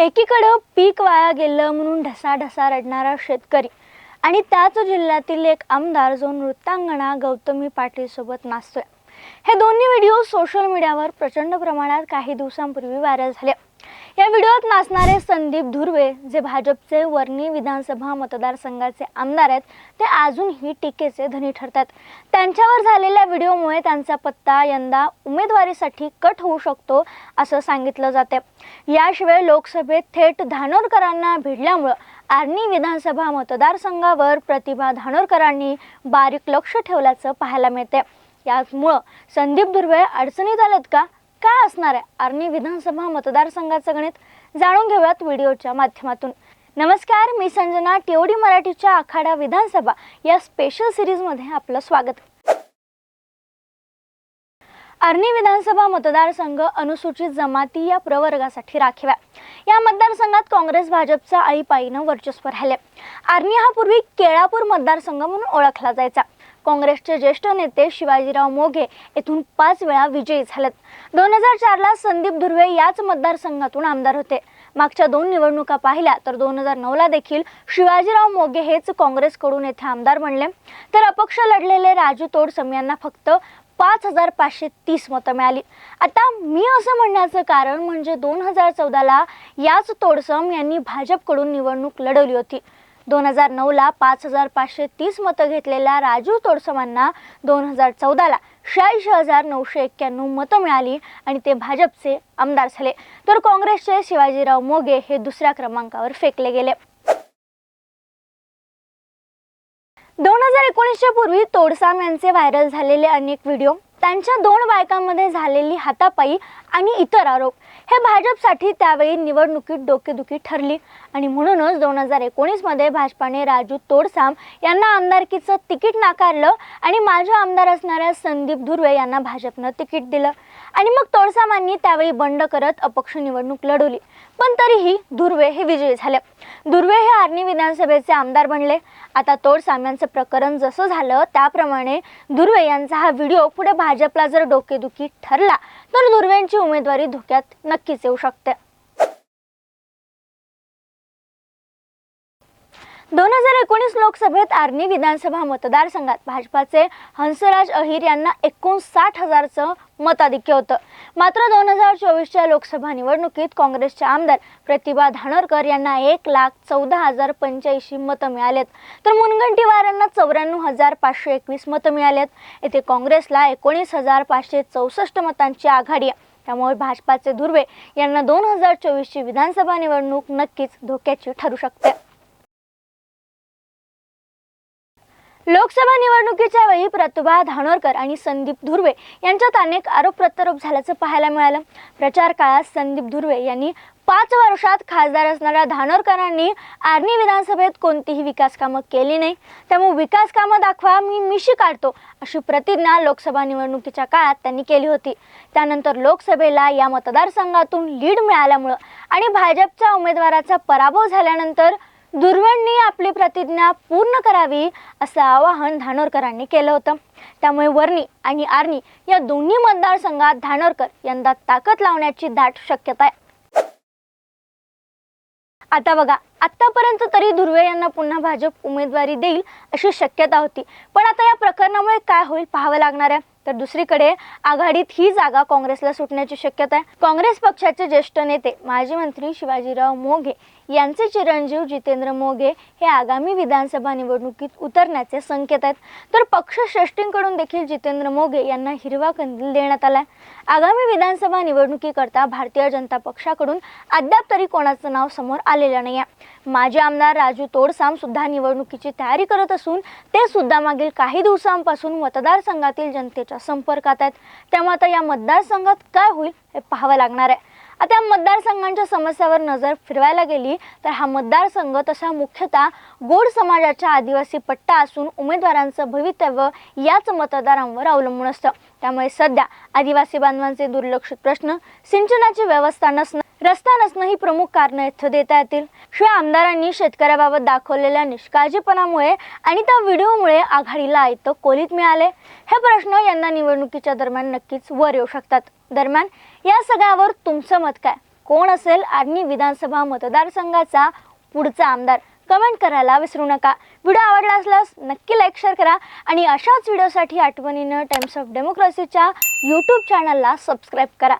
एकीकडं पीक वाया गेलं म्हणून ढसाढसा रडणारा शेतकरी आणि त्याच जिल्ह्यातील एक आमदार जो नृत्यांगणा गौतमी पाटीलसोबत नाचतोय. हे दोन्ही व्हिडिओ सोशल मीडियावर प्रचंड प्रमाणात काही दिवसांपूर्वी व्हायरल झाले. या व्हिडिओत नाचणारे संदीप धुर्वे जे भाजपचे वर्णी विधानसभा मतदारसंघाचे आमदार आहेत ते अजूनही टीकेचे धनी ठरतात. त्यांच्यावर झालेल्या व्हिडिओमुळे त्यांचा पत्ता यंदा उमेदवारीसाठी कट होऊ शकतो असं सांगितलं जाते याशिवाय लोकसभेत थेट धानोरकरांना भिडल्यामुळं आर्णी विधानसभा मतदारसंघावर प्रतिभा धानोरकरांनी बारीक लक्ष ठेवल्याचं पाहायला मिळते यामुळं संदीप धुर्वे अडचणीत आलेत का? काय असणार आहे? आर्णी विधानसभा मतदारसंघाचं गणित जाणून घेऊयात व्हिडिओच्या माध्यमातून. नमस्कार मी संजना टिओडी मराठीच्या आखाडा विधानसभा या स्पेशल सिरीजमध्ये आपलं स्वागत. अर्नी विधानसभा मतदारसंघ अनुसूचित जमाती या प्रवर्गासाठी राखीव आहे. या मतदारसंघात काँग्रेस भाजपचा आईपाईनं वर्चस्व राहिले. आर्नी हा पूर्वी केळापूर मतदारसंघ म्हणून ओळखला जायचा. काँग्रेसचे ज्येष्ठ नेते शिवाजीराव मोघे येथून पाच वेळा विजयी झालेत. दोन हजार चारला संदीप धुर्वे याच मतदारसंघातून आमदार होते. मागच्या दोन निवडणुका पाहिल्या तर दोन हजार नऊला देखील शिवाजीराव मोघे हेच काँग्रेसकडून येथे आमदार बनले. तर अपक्ष लढलेले राजू तोडसम यांना फक्त पाच हजार पाचशे तीस मतं मिळाली. आता मी असं म्हणण्याचं कारण म्हणजे दोन हजार चौदाला याच तोडसम यांनी भाजपकडून निवडणूक लढवली होती. दोन हजार नऊला पाच हजार पाचशे तीस मतं घेतलेल्या राजू तोडसमांना दोन हजार चौदाला शहाऐंशी हजार नऊशे एक्क्याण्णव मतं मिळाली आणि ते भाजपचे आमदार झाले. तर काँग्रेसचे शिवाजीराव मोगे हे दुसऱ्या क्रमांकावर फेकले गेले. दोन हजार एकोणीसच्या पूर्वी तोडसाम यांचे व्हायरल झालेले अनेक व्हिडिओ त्यांच्या दोन बायकांमध्ये झालेली हातापायी आणि इतर आरोप हे भाजपसाठी त्यावेळी निवडणुकीत डोकेदुखी ठरली. आणि म्हणूनच दोन हजार एकोणीसमध्ये भाजपाने राजू तोडसाम यांना आमदारकीचं तिकीट नाकारलं आणि माझ्या आमदार असणाऱ्या संदीप धुर्वे यांना भाजपनं तिकीट दिलं. आणि मग तोडसामांनी त्यावेळी बंड करत अपक्ष निवडणूक लढवली. पण तरीही धुर्वे हे विजयी झाले. धुर्वे हे आर्णी विधानसभेचे आमदार बनले. आता तोडसाम यांचं प्रकरण जसं झालं त्याप्रमाणे धुर्वे यांचा हा व्हिडिओ पुढे भाजपला जर डोकेदुखी ठरला तर धुर्वेंची उमेदवारी धोक्यात नक्कीच येऊ शकते. दोन हजार एकोणीस लोकसभेत आर्णी विधानसभा मतदारसंघात भाजपाचे हंसराज अहिर यांना एकोणसाठ हजारचं मताधिक्य होतं. मात्र दोन हजार चोवीसच्या लोकसभा निवडणुकीत काँग्रेसचे आमदार प्रतिभा धानोरकर यांना एक लाख चौदा हजार पंच्याऐंशी मतं मिळालेत. तर मुनगंटीवार यांना चौऱ्याण्णव हजार पाचशे एकवीस मतं मिळालेत. येथे काँग्रेसला एकोणीस हजार पाचशे चौसष्ट मतांची आघाडी आहे. त्यामुळे भाजपाचे धुर्वे यांना दोन हजार चोवीसची विधानसभा निवडणूक नक्कीच धोक्याची ठरू शकते. लोकसभा निवडणुकीच्या वेळी प्रतिभा धानोरकर आणि संदीप धुर्वे यांच्यात अनेक आरोप प्रत्यारोप झाल्याचं पाहायला मिळालं. प्रचार काळात संदीप धुर्वे यांनी पाच वर्षात खासदार असणाऱ्या धानोरकरांनी आर्णी विधानसभेत कोणतीही विकास कामं केली नाही. त्यामुळे विकास कामं दाखवा मी मिशी काढतो अशी प्रतिज्ञा लोकसभा निवडणुकीच्या काळात त्यांनी केली होती. त्यानंतर लोकसभेला या मतदारसंघातून लीड मिळाल्यामुळं आणि भाजपच्या उमेदवाराचा पराभव झाल्यानंतर दुर्वणनी आपली प्रतिज्ञा पूर्ण करावी असं आवाहन धानोरकरांनी केलं होतं. त्यामुळे वर्णी आणि आर्णी या दोन्ही मतदारसंघात धानोरकर यंदा ताकद लावण्याची दाट शक्यता आहे. आता बघा आतापर्यंत तरी धुर्वे यांना पुन्हा भाजप उमेदवारी देईल अशी शक्यता होती. पण आता या प्रकरणामुळे काय होईल पाहावं लागणार आहे. तर दुसरीकडे आघाडीत ही जागा काँग्रेसला सुटण्याची शक्यता आहे. काँग्रेस पक्षाचे ज्येष्ठ नेते माजी मंत्री शिवाजीराव मोघे यांचे चिरंजीव जितेंद्र मोघे हे आगामी विधानसभा निवडणुकीत उतरण्याचे संकेत आहेत. तर पक्षश्रेष्ठींकडून देखील जितेंद्र मोघे यांना हिरवा कंदील देण्यात आलाय. आगामी विधानसभा निवडणुकीकरता भारतीय जनता पक्षाकडून अद्याप तरी कोणाचं नाव समोर आलेलं नाही आहे माजी आमदार राजू तोडसाम सुद्धा निवडणुकीची तयारी करत असून ते सुद्धा मागील काही दिवसांपासून मतदारसंघातील जनतेच्या संपर्कात आहेत. त्यामुळे आता या मतदारसंघात काय होईल हे पाहावं लागणार आहे. आता या मतदारसंघांच्या समस्यावर नजर फिरवायला गेली तर हा मतदारसंघ तसा मुख्यतः गोड समाजाच्या आदिवासी पट्टा असून उमेदवारांचं भवितव्य याच मतदारांवर अवलंबून असतं. त्यामुळे सध्या आदिवासी बांधवांचे दुर्लक्षित प्रश्न सिंचनाची व्यवस्था नसणं रस्ता नसणं ही प्रमुख कारणं इथं देता येतील. शिवाय आमदारांनी शेतकऱ्याबाबत दाखवलेल्या निष्काळजीपणामुळे आणि त्या व्हिडिओमुळे आघाडीला आयतं कोलीत मिळाले. हे प्रश्न यंदा निवडणुकीच्या दरम्यान नक्कीच वर येऊ शकतात. दरम्यान या सगळ्यावर तुमचं मत काय? कोण असेल आर्णी विधानसभा मतदारसंघाचा पुढचा आमदार? कमेंट करायला विसरू नका. व्हिडिओ आवडला असल्यास नक्की लाईक शेअर करा आणि अशाच व्हिडिओसाठी आठवणीनं टाइम्स ऑफ डेमोक्रेसीच्या यूट्यूब चॅनलला सबस्क्राईब करा.